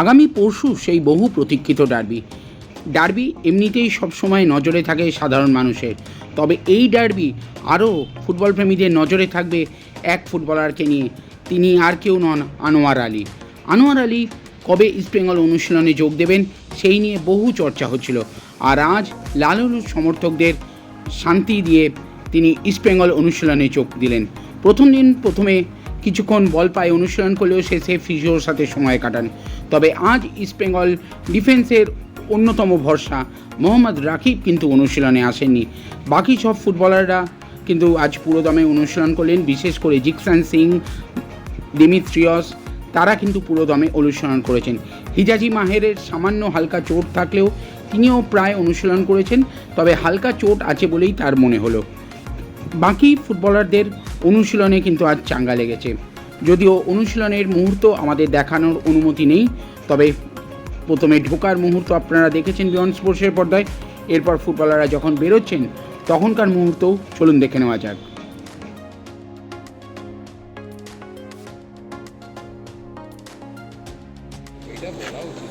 আগামী পরশু সেই বহু প্রতীক্ষিত ডার্বি। ডার্বি এমনিতেই সবসময় নজরে থাকে সাধারণ মানুষের। তবে এই ডার্বি আরও ফুটবল প্রেমীদের নজরে থাকবে এক ফুটবলারকে নিয়ে। তিনি আর কেউ নন আনোয়ার আলী। আনোয়ার আলী কবে ইস্টবেঙ্গল অনুশীলনে যোগ দেবেন সেই নিয়ে বহু চর্চা হচ্ছিল। আর আজ লালুর সমর্থকদের শান্তি দিয়ে তিনি ইস্টবেঙ্গল অনুশীলনে যোগ দিলেন। প্রথম দিন প্রথমে কিছুক্ষণ বল পায়ে অনুশীলন করলেও শেষে ফিজিওর সাথে সময় কাটান। তবে আজ ইস্টবেঙ্গল ডিফেন্সের অন্যতম ভরসা। মোহাম্মদ রাকিব কিন্তু অনুশীলনে আসেননি। বাকি সব ফুটবলাররা কিন্তু আজ পুরোদমে অনুশীলন করলেন, বিশেষ করে জিকসান সিং, দিমিত্রিয়স, তারা কিন্তু পুরোদমে অনুশীলন করেছেন। হিজাজি মাহেরের সামান্য হালকা চোট থাকলেও তিনিও প্রায় অনুশীলন করেছেন, তবে হালকা চোট আছে বলেই তার মনে হলো। বাকি ফুটবলারদের অনুশীলনে কিন্তু আজ চাঙ্গা লেগেছে। যদিও অনুশীলনের মুহূর্ত আমাদের দেখানোর অনুমতি নেই, তবে প্রথমে ঢোকার মুহূর্ত আপনারা দেখেছেন বিয়ন স্পোর্টসের পর্দায়। এরপর ফুটবলাররা যখন বেরোচ্ছেন, তখনকার মুহূর্তও চলুন দেখে নেওয়া যাক। এটা বলা উচিত